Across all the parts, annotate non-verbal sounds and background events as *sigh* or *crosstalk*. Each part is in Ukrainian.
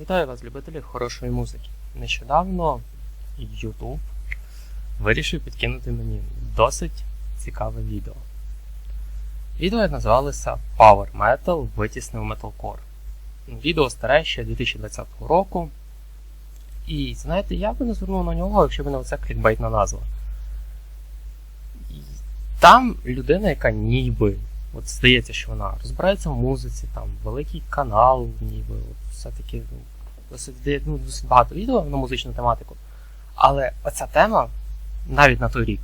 Вітаю вас, любителі хорошої музики. Нещодавно YouTube вирішив підкинути мені досить цікаве відео. Відео називалося Power Metal витіснив Metalcore. Відео старе ще 2020 року. І знаєте, я би не звернув на нього, якщо б не оця клікбейтна назва. Там людина, яка ніби, от здається, що вона розбирається в музиці, там великий канал, ніби все-таки ну, досить, ну, досить багато відео на музичну тематику. Але оця тема навіть на той рік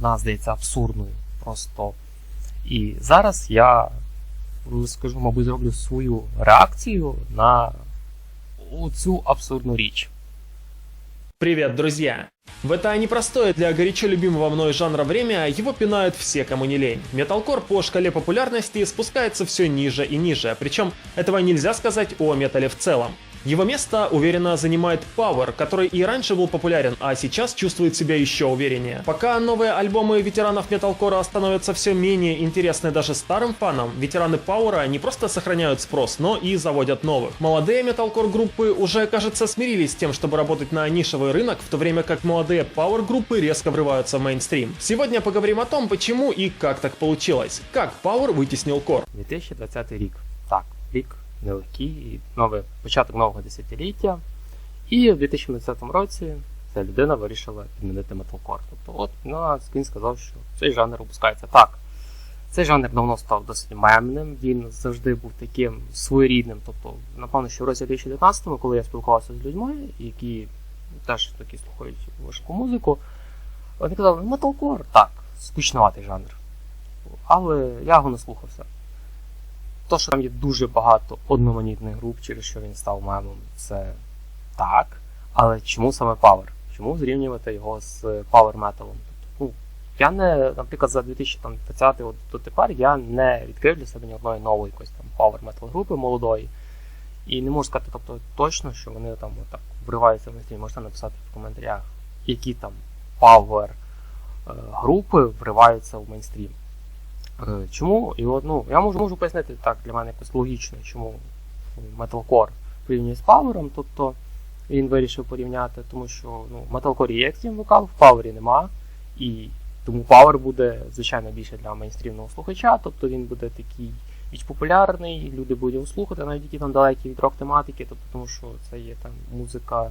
вона здається абсурдною. Просто. І зараз я скажу, мабуть, зроблю свою реакцію на цю абсурдну річ. Привет, друзья! В это непростое для горячо любимого мной жанра время его пинают все, кому не лень. Металкор по шкале популярности спускается все ниже и ниже, причем этого нельзя сказать о металле в целом. Его место уверенно занимает Power, который и раньше был популярен, а сейчас чувствует себя еще увереннее. Пока новые альбомы ветеранов металкора становятся все менее интересны даже старым фанам, ветераны Пауэра не просто сохраняют спрос, но и заводят новых. Молодые металкор группы уже, кажется, смирились с тем, чтобы работать на нишевый рынок, в то время как молодые Power группы резко врываются в мейнстрим. Сегодня поговорим о том, почему и как так получилось. Как Power вытеснил Core. 2020 рік. Так, рік нелегкий, нове, початок нового десятиліття. І в 2020 році ця людина вирішила підмінити металкор. Тобто, от ну, він сказав, що цей жанр випускається так. Цей жанр давно став досить мемним, він завжди був таким своєрідним. Тобто, напевно, що в році 2019, коли я спілкувався з людьми, які теж такі слухають важку музику, вони казали, металкор, так, скучноватий жанр. Але я його не слухався. То, що там є дуже багато одноманітних груп, через що він став мемом, це так. Але чому саме Power? Чому зрівнювати його з Power Metal? Ну, я не, наприклад, за 2020 от дотепер я не відкрив для себе ні одної нової якоїсь там Power Metal групи молодої. І не можу сказати тобто, точно, що вони там отак вриваються в місті. Можете написати в коментарях, які там Power е, групи вриваються в мейнстрім. Е, Чому? І ну, я можу, можу пояснити так для мене якось логічно, чому Metalcore порівнює з Power, тобто він вирішив порівняти, тому що ну, в Metalcore є екстрім вокал, в Power нема, і тому Power буде, звичайно, більше для мейнстрімного слухача, тобто він буде такий більш популярний, люди будуть його слухати, навіть які там далекі від рок-тематики, тобто, тому що це є там музика,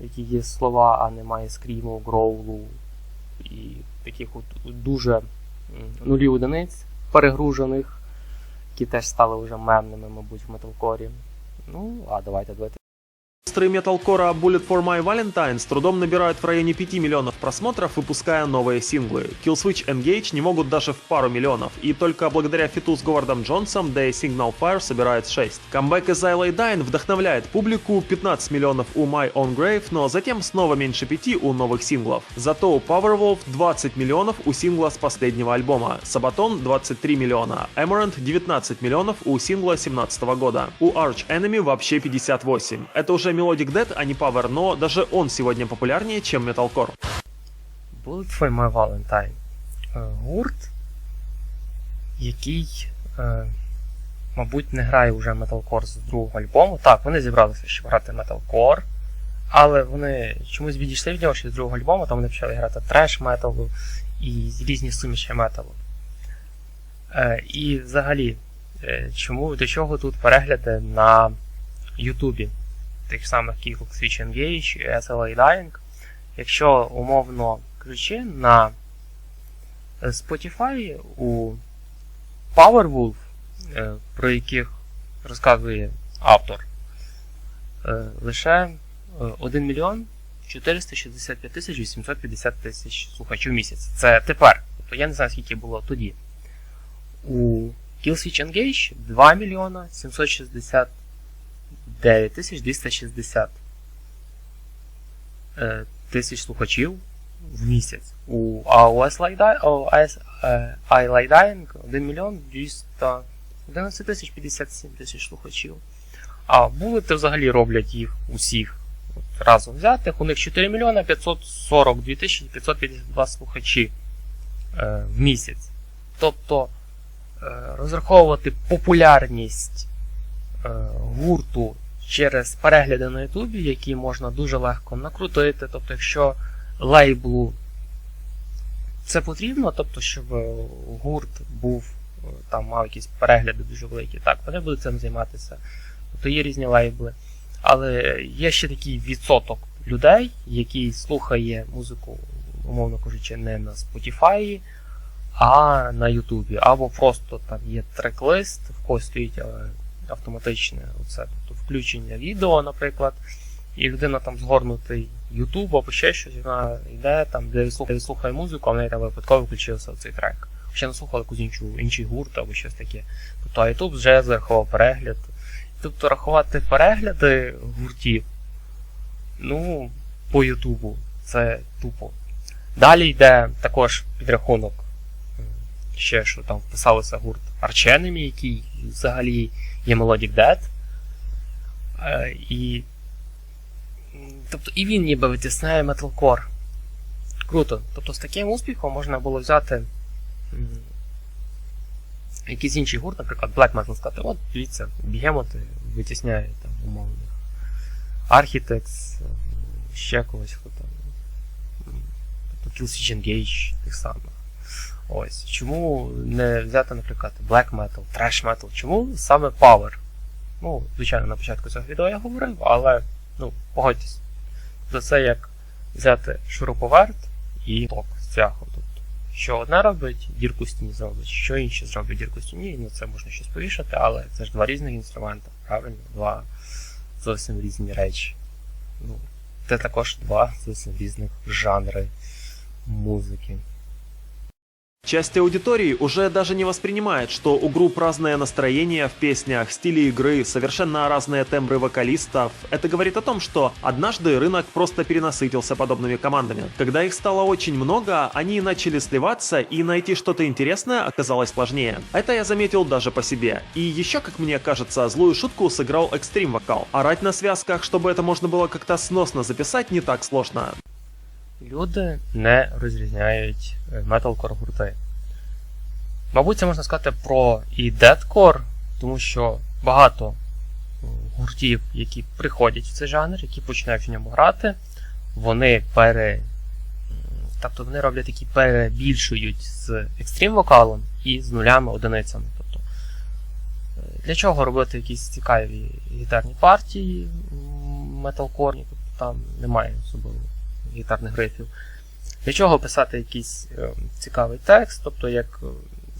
в якій є слова, а немає скріму, гроулу і таких от дуже нулі одиниць перегружених, які теж стали вже мемними, мабуть, в металкорі. Ну, а давайте давайте. Монстры металкора Bullet for My Valentine с трудом набирают в районе 5 миллионов просмотров, выпуская новые синглы. Killswitch Engage не могут даже в пару миллионов, и только благодаря фиту с Говардом Джонсом The Signal Fire собирает 6. Камбэк из Isle Dine вдохновляет публику, 15 миллионов у My Own Grave, но затем снова меньше 5 у новых синглов. Зато у Powerwolf 20 миллионов у сингла с последнего альбома, Sabaton 23 миллиона, Amaranth 19 миллионов у сингла 17 года. У Arch Enemy вообще 58. Это уже Melodic Dead, а не Power, но даже он сегодня популярнее, чем Metalcore. Bullet for My Valentine. Е, Гурт, який, е, мабуть, не грає вже металкор з другого альбому. Так, вони зібралися, щоб грати металкор, але вони чомусь відійшли від нього ще з другого альбому, там вони почали грати треш металу і різні суміші металу. Е, і взагалі, чому, до чого тут перегляди на Ютубі тих самих кігл Switch Engage і SLA Dying. Якщо умовно ключі на е, Spotify у Powerwolf, е, про яких розказує автор, е, лише 1 мільйон 465 тисяч 850 тисяч слухачів в місяць. Це тепер. Тобто я не знаю, скільки було тоді. У Killswitch Engage 2 мільйона 760 9260 е, тисяч слухачів в місяць. У iLighting е, 1 мільйон 211 тисяч 57 тисяч слухачів. А вулити взагалі роблять їх усіх от, разом взятих. У них 4 мільйона 542 тисячі 552 слухачі е, в місяць. Тобто е, розраховувати популярність е, гурту через перегляди на Ютубі, які можна дуже легко накрутити. Тобто, якщо лейблу це потрібно, тобто, щоб гурт був е, там мав якісь перегляди дуже великі, так, вони будуть цим займатися. Тобто є різні лейбли. Але є ще такий відсоток людей, який слухає музику, умовно кажучи, не на Spotify, а на Ютубі. Або просто там є трек-лист, в когось стоїть е, автоматичне оце, тобто включення відео, наприклад, і людина там згорнутий YouTube або ще щось, вона йде там, де слухає, слухає музику, а в неї там випадково включився цей трек. Ще не слухала якусь іншу, інший гурт або щось таке. Тобто YouTube вже зарахував перегляд. Тобто рахувати перегляди гуртів, ну, по Ютубу, це тупо. Далі йде також підрахунок, ще що там вписалися гурт Arch Enemy, який взагалі є Melodic Dead. Е, І, тобто, і він ніби витісняє Metalcore. Круто. Тобто з таким успіхом можна було взяти якийсь інший гурт, наприклад, Black Metal сказати, от дивіться, бігемоти витісняють там умовних Architects, ще когось хто там. Тобто Killswitch Engage тих самих. Ось. Чому не взяти, наприклад, Black Metal, Trash Metal? Чому саме Power? Ну, звичайно, на початку цього відео я говорив, але ну, погодьтесь, за це як взяти шуруповерт і ток з цвяхом. Тобто, що одне робить, дірку стіні зробить, що інше зробить дірку стіні, ну це можна щось повішати, але це ж два різних інструмента, правильно? Два зовсім різні речі. Ну, це також два зовсім різних жанри музики. Часть аудитории уже даже не воспринимает, что у групп разное настроение в песнях, стили игры, совершенно разные тембры вокалистов. Это говорит о том, что однажды рынок просто перенасытился подобными командами. Когда их стало очень много, они начали сливаться, и найти что-то интересное оказалось сложнее. Это я заметил даже по себе. И еще, как мне кажется, злую шутку сыграл экстрим вокал. Орать на связках, чтобы это можно было как-то сносно записать, не так сложно. Люди не розрізняють е, металкор гурти. Мабуть, це можна сказати про і дедкор, тому що багато е, гуртів, які приходять в цей жанр, які починають в ньому грати, вони пере. Тобто вони роблять такі перебільшують з екстрім вокалом і з нулями одиницями. Тобто, е, для чого робити якісь цікаві гітарні партії металкорні, тобто там немає особливо гітарних рифів. Для чого писати якийсь е, цікавий текст, тобто як е,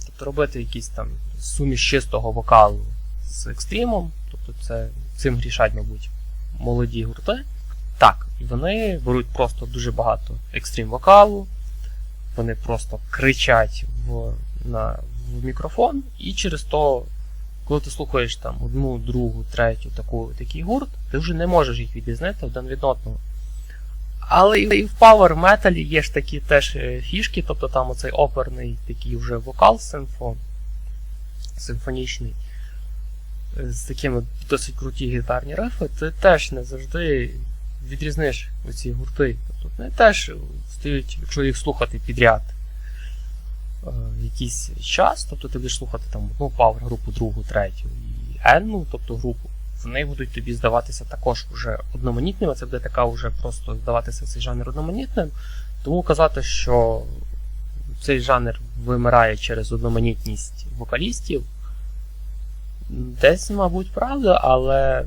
тобто робити якийсь там суміш чистого вокалу з екстримом, тобто це цим грішать, мабуть, молоді гурти. Так, вони беруть просто дуже багато екстрім вокалу, вони просто кричать в, на, в мікрофон, і через то, коли ти слухаєш там одну, другу, третю таку, такий гурт, ти вже не можеш їх відрізнити один від одного. Але і в Power Metal є ж такі теж е, фішки, тобто там оцей оперний такий вже вокал симфон, симфонічний, е, з такими досить круті гітарні рифи, ти теж не завжди відрізниш оці гурти. Тобто вони теж стають, якщо їх слухати підряд е, якийсь час, тобто ти будеш слухати там одну Power групу, другу, третю і енну, тобто групу вони будуть тобі здаватися також уже одноманітними. Це буде така вже просто здаватися цей жанр одноманітним. Тому казати, що цей жанр вимирає через одноманітність вокалістів, десь, мабуть, правда, але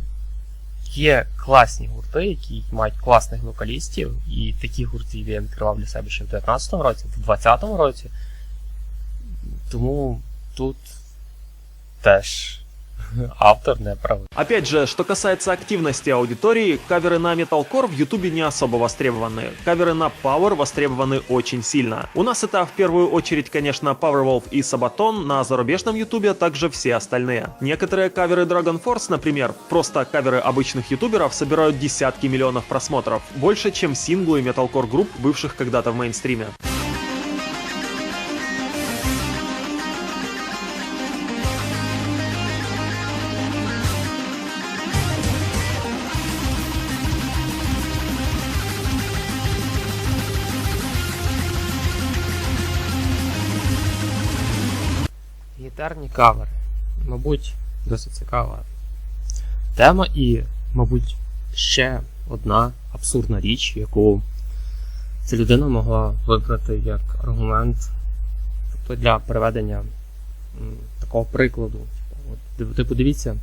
є класні гурти, які мають класних вокалістів, і такі гуртів я відкривав для себе ще в 19-му році, в 20-му році. Тому тут теж *laughs* автор не правий. Опять же, что касается активности аудитории, каверы на металкор в ютубе не особо востребованы. Каверы на Power востребованы очень сильно. У нас это в первую очередь, конечно, Powerwolf и Sabaton, на зарубежном ютубе также все остальные. Некоторые каверы Dragon Force, например, просто каверы обычных ютуберов собирают десятки миллионов просмотров. Больше, чем синглы металкор групп, бывших когда-то в мейнстриме. Гітарні кавери. Мабуть, досить цікава тема, і мабуть, ще одна абсурдна річ, яку ця людина могла вибрати як аргумент тобто для приведення такого прикладу. Ти- подивіться,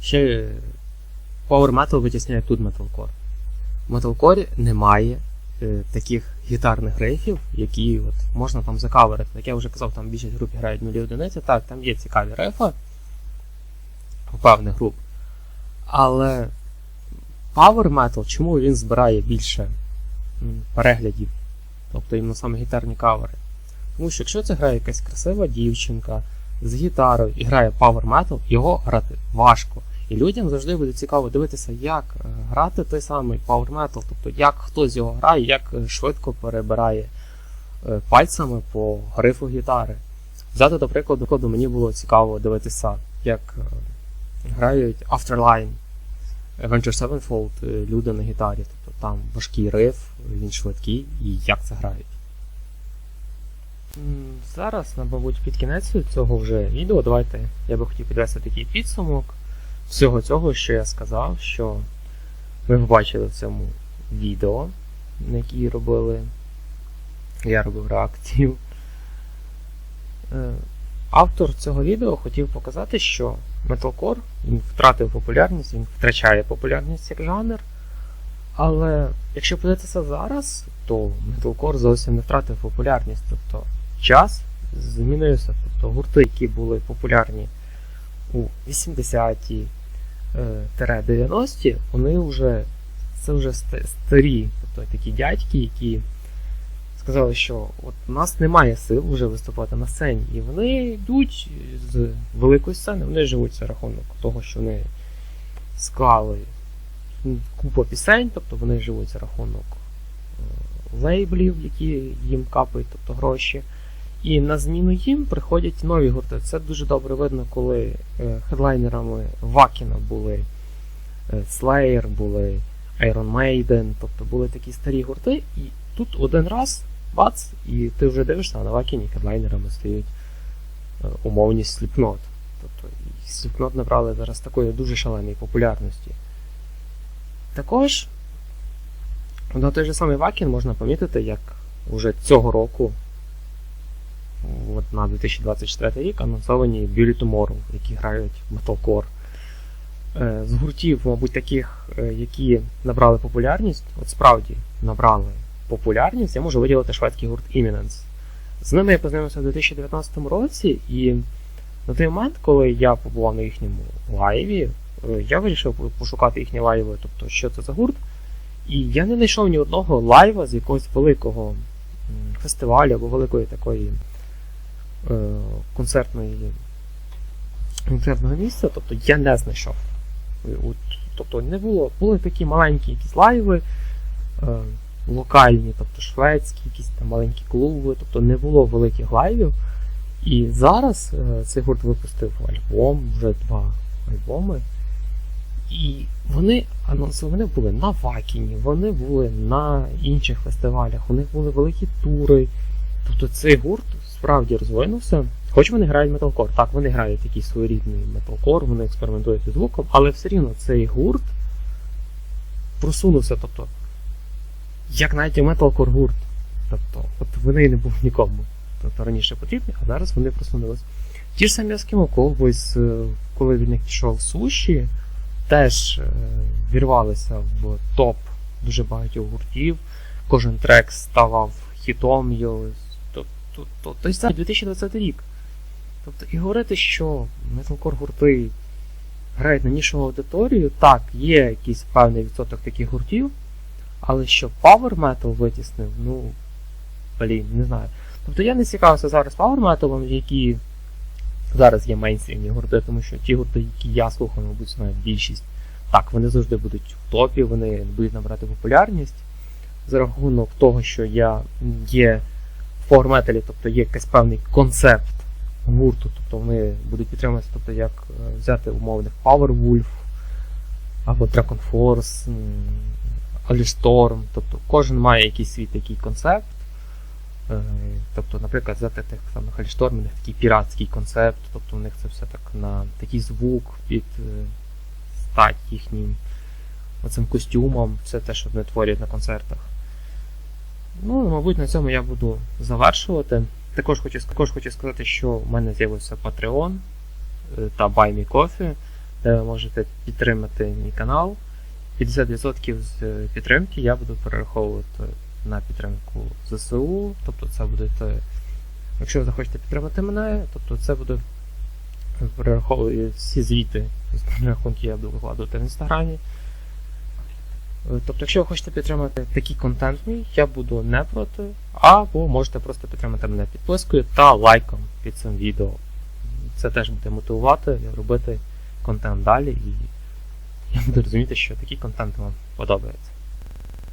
ще Power Metal витісняє тут Metalcore. В Metalcore немає таких гітарних рейфів, які от, можна там закаверити. Як я вже казав, там більшість груп грають нулі одиниці. Так, там є цікаві рейфи у певних груп. Але Power Metal, чому він збирає більше переглядів? Тобто іменно саме гітарні кавери. Тому що якщо це грає якась красива дівчинка з гітарою і грає Power Metal, його грати важко. І людям завжди буде цікаво дивитися, як е, грати той самий Power Metal, тобто як хтось його грає, як е, швидко перебирає е, пальцями по грифу гітари. Взяти, до прикладу, мені було цікаво дивитися, як грають Afterline, Avengers Sevenfold люди на гітарі. Тобто там важкий риф, він швидкий, і як це грають. Зараз, мабуть, під кінець цього вже відео, давайте я би хотів підвести такий підсумок всього цього, що я сказав, що ви побачили в цьому відео, на якій робили. Я робив реакцію. Е, Автор цього відео хотів показати, що Metalcore він втратив популярність, він втрачає популярність як жанр. Але якщо подивитися зараз, то Metalcore зовсім не втратив популярність. Тобто час змінився. Тобто гурти, які були популярні у 80-ті е, 90-ті вони вже це вже старі, тобто такі дядьки, які сказали, що от у нас немає сил вже виступати на сцені, і вони йдуть з великої сцени, вони живуть за рахунок того, що вони склали купу пісень, тобто вони живуть за рахунок е, лейблів, які їм капають, тобто гроші. І на зміну їм приходять нові гурти. Це дуже добре видно, коли е, хедлайнерами Вакіна були е, Slayer, були Iron Maiden, тобто були такі старі гурти, і тут один раз бац, і ти вже дивишся, а на Вакіні хедлайнерами стоять е, умовні Slipknot. Тобто Slipknot набрали зараз такої дуже шаленої популярності. Також на той же самий Вакін можна помітити, як уже цього року от на 2024 рік анонсовані Beauty Tomorrow, які грають Metalcore. Е, З гуртів, мабуть, таких, е, які набрали популярність, от справді набрали популярність, я можу виділити шведський гурт Imminence. З ними я познайомився в 2019 році, і на той момент, коли я побував на їхньому лайві, е, я вирішив пошукати їхні лайви, тобто що це за гурт. І я не знайшов ні одного лайва з якогось великого фестивалю або великої такої концертної концертного місця, тобто я не знайшов. Е, От, тобто не було, були такі маленькі якісь лайви, е, локальні, тобто шведські, якісь там маленькі клуби, тобто не було великих лайвів. І зараз е, цей гурт випустив альбом, вже два альбоми. І вони вони були на Вакіні, вони були на інших фестивалях, у них були великі тури. Тобто цей гурт справді розвинувся. Хоч вони грають металкор, так, вони грають такий своєрідний металкор, вони експериментують зі звуком, але все рівно цей гурт просунувся. Тобто, як навіть металкор гурт. Тобто, от вони не був нікому. Тобто раніше потрібні, а зараз вони просунулися. Ті ж самі Eskimo Cowboys, е, коли від них пішов суші, теж е, вірвалися в топ дуже багатьох гуртів. Кожен трек ставав хітом. його. То, то, то, 2020 рік. Тобто, і говорити, що металкор гурти грають на нішову аудиторію, так, є якийсь певний відсоток таких гуртів, але що Power Metal витіснив, ну, блін, не знаю. Тобто я не цікавився зараз Power Metal, які зараз є мейнстрімні гурти, тому що ті гурти, які я слухаю, мабуть, знаю більшість. Так, вони завжди будуть в топі, вони будуть набирати популярність за рахунок того, що я є Power Metal, тобто є якийсь певний концепт гурту, тобто вони будуть підтримуватися, тобто як е, взяти умовних Powerwolf або Dragon Force, Alistorm, тобто кожен має якийсь свій такий концепт. Е, Тобто, наприклад, взяти тих самих Alistorm, у них такий піратський концепт, тобто у них це все так на такий звук під е, стать їхнім оцим костюмом, все те, що вони творять на концертах. Ну, мабуть, на цьому я буду завершувати. Також хочу, також хочу сказати, що в мене з'явився Patreon е, та Buy де ви можете підтримати мій канал. 50% з е, підтримки я буду перераховувати на підтримку ЗСУ. Тобто це буде, те- якщо ви захочете підтримати мене, тобто це буде перераховувати всі звіти з рахунки я буду викладувати в інстаграмі. Е, Тобто, якщо ви хочете підтримати такий контент мій, я буду не проти, або можете просто підтримати мене підпискою та лайком під цим відео. Це теж буде мотивувати робити контент далі, і я буду розуміти, що такий контент вам подобається.